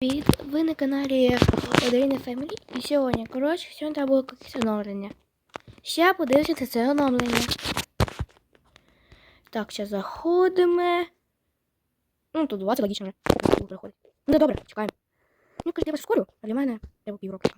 Привіт, ви на каналіОдарина Фэмили І сьогодні, коротше, сьогодні треба було якесь оновлення. Ще подивимося це оновлення. Так, зараз заходимо. Ну, тут 20 логічно вже. Ну, добре, чекаємо. Ну, кажуть, я вас скорю, а для мене треба півроку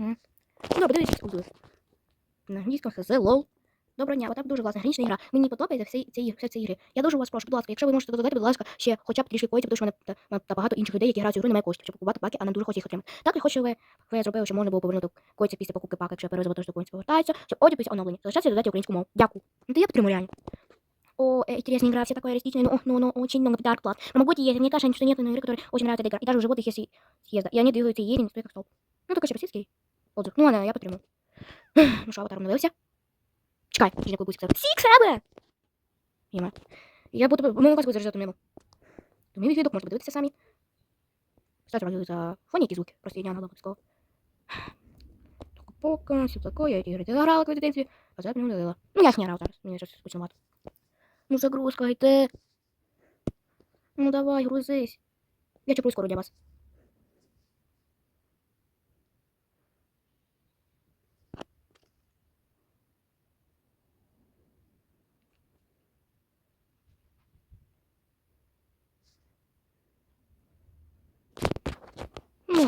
чекати. Ну, добре, дивіться, скундули. На англійському це лол. Доброго дня, отак дуже класна гранічна ігра. Мені подобається всі ці, всі ці ігри. Я дуже вас прошу, будь ласка, якщо ви можете додати, будь ласка, ще хоча б трішки коїтів, тому що в мене та, та багато інших людей, які грають в ігру, немає коштів, щоб купувати паки, а нам дуже хочеться їх отримати. Так, я хочу, щоб ви зробили, щоб можна було повернути коїться після покупки паки, якщо перезаводу, що коїться повертаються, щоб одяг після оновлення. Залишаться додати українську мову. Дякую. Ну, то я підтримую реально. О, э, интересная игра, все такое реалистичное, но, но, но очень много подарок класс. На Моготе есть, мне кажется, что нет игры, которая очень нравится эта игра. И даже у животных есть съезда. И они двигаются еле, не стоя как столб. Ну, только российский отзыв. Ну, ладно, я підтримую. Ну що, аватар обновився? Чекай, ще не купуйся. Сік себе! Іма. Я буду... Ми вас буде заряджати мимо. То мій відео можете подивитися самі. Кстати, радію за фоні які звуки. Просто я не могла близько. Пока, все такое, я эти игры заграла в дитинстві, а зараз мені удалила. Ну, я ж не грав зараз, мені щось скучновато. Ну, загрузка, йде. Ну, давай, грузись. Я чеплю скоро для вас.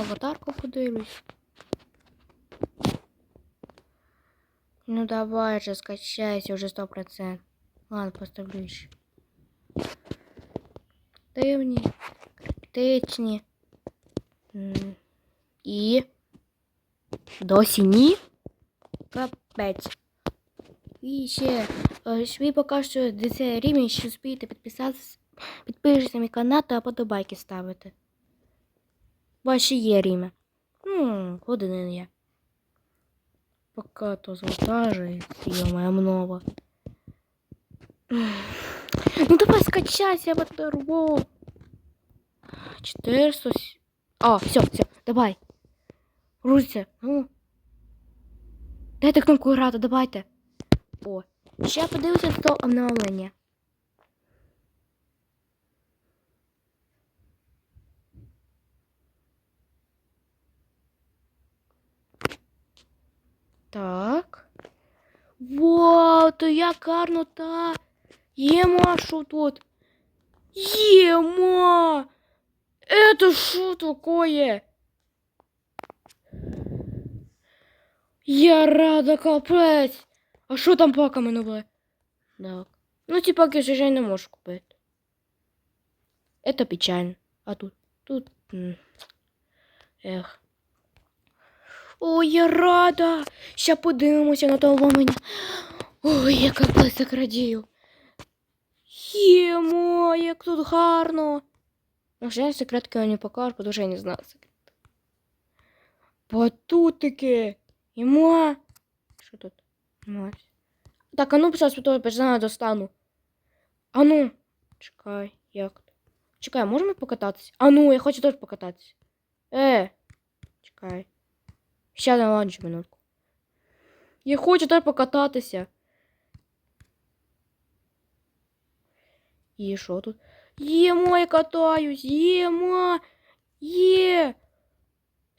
Аватарку подивлюсь. Ну давай же, скачайся уже сто процентов. Ладно, поставлю еще. Активні, критичні. І. Досі ні. Капець. І ще. Ви поки що до цього рівня ще підписатися, підпишіться на мій канал та подобайки ставити. Ваші є рівня. Ну, години є. Пока то завантажується, моя много. Ну давай скачайся, батарбо. 400... с- А, все, все, давай. Грузься, ну. Дайте кнопку грати, давайте. О, ще подивися до обновлення. Так. Вау, то як гарно та. Єма, що тут? Ема! Это что такое? Я рада капець. А що там паками нове? Так. Ну, ж я не можу купити. Это печально. А тут? Тут. Ех. Ой, я рада. Ща подивимося на того мене. Ой, я капець радію. Ємо, як тут гарно. Ну, вже секретки я не покажу, тому що я не знаю секрет. Батутики. Ємо. Що тут? Ємо. Так, а ну, зараз того персонажа достану. А ну. Чекай, як? то? Чекай, можемо покататися? А ну, я хочу теж покататися. Е. Чекай. Ще на ланч минутку. Я хочу теж покататися. І що тут? Єма, я катаюсь, єма, є.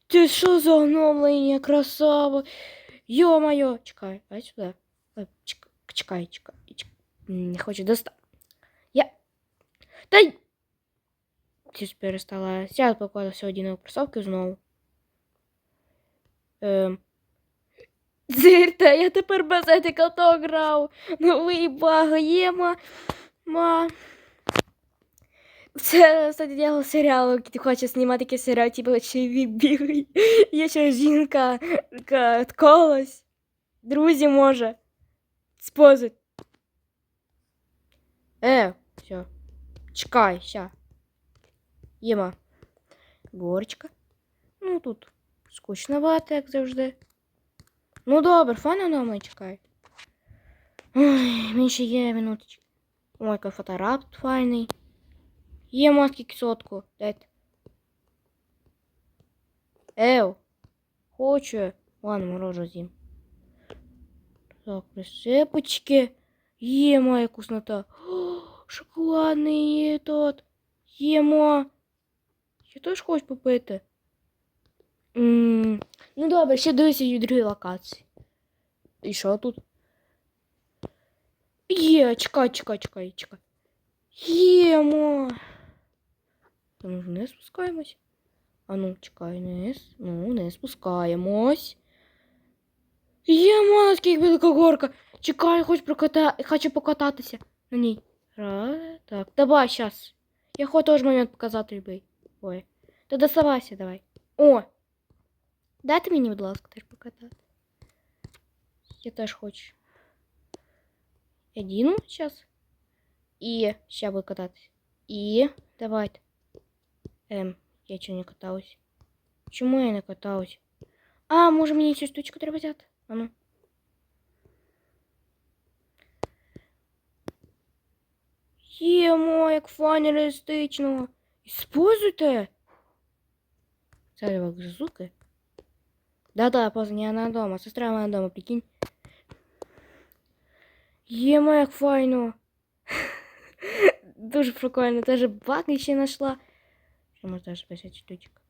Ти що за оновлення, красава? Йо-моє. Чекай, дай сюди. Ой, чек- Чекай, чекай, чекай. М, Не хочу достати. Я... Та й... Ти ж перестала. Я покладу сьогодні на кросовки знову. Ем... Зирте, я тепер без етикаток грав. Новий баг, єма. Ма. Це стаття серіалу, який ти хочеш знімати такий серіал, типу чоловік бігає. Є ще жінка колось. Друзі, може. Спозить. Е, все. Чекай, ща. Єма. Горочка. Ну тут скучновато, як завжди. Ну добре, фана на мене чекай. Ой, мені ще є минуточка. Ой, фоторапт файний. Є маски кисотку. Дайте. Ев. Хочу. Ладно, морожу з'їм. Так, присипочки. Є моя вкуснота. О, шоколадний є. Їмо. Я теж хочу попити. М, Ну добре, ще дивися і другі локації. І що тут? Є, чекай, чекай, чекай, чекай. Ємо. Та ми не спускаємось. А ну, чекай, не, с- ну, не спускаємось. Ємо, наскільки велика горка. Чекай, хоч проката... хочу покататися на ній. Раз, так, давай, щас. Я хочу теж момент показати любий. Ой. Та доставайся, давай. О! Дайте мені, будь ласка, теж покатати. Я теж хочу. Один сейчас. И сейчас буду кататься. И давайте. Эм, я что не каталась? Чому я не каталась? А, може мені цю штучку треба взяти? А ну. Ємо, як файно реалістично. Используйте. Це як звуки. Да-да, поздно, она дома. Сестра моя дома, прикинь. Єма, як файно. Дуже прикольно. Теж баки ще знайшла. Що може теж 50 штучок.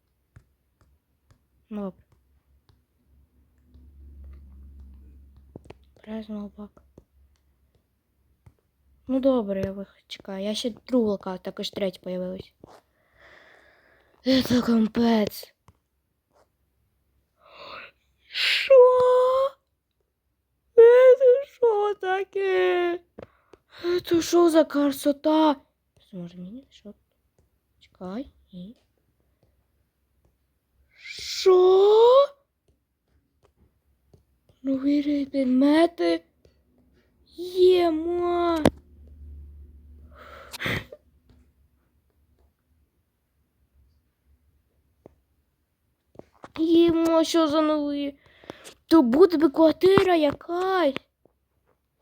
Ну, добре. Празднував бак. Ну добре, я чекаю. Я ще локацію, також третя появилась. Это капець. Що? Это що таке? Это що за красота? Може мені що? Чекай. І. Що? Нові предмети? Єма. Єма, що за нові? То буде квартира якась.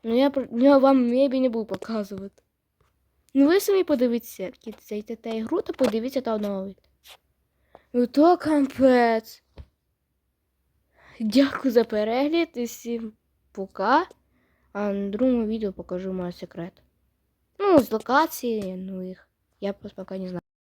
Ну я, я вам мебі не буду показувати. Ну ви самі подивіться, зайдете та ігру та подивіться та оновити. Ну то капець. Дякую за перегляд і всім пока. А на другому відео покажу мой секрет. Ну, з локації, ну їх. Я просто пока не знаю.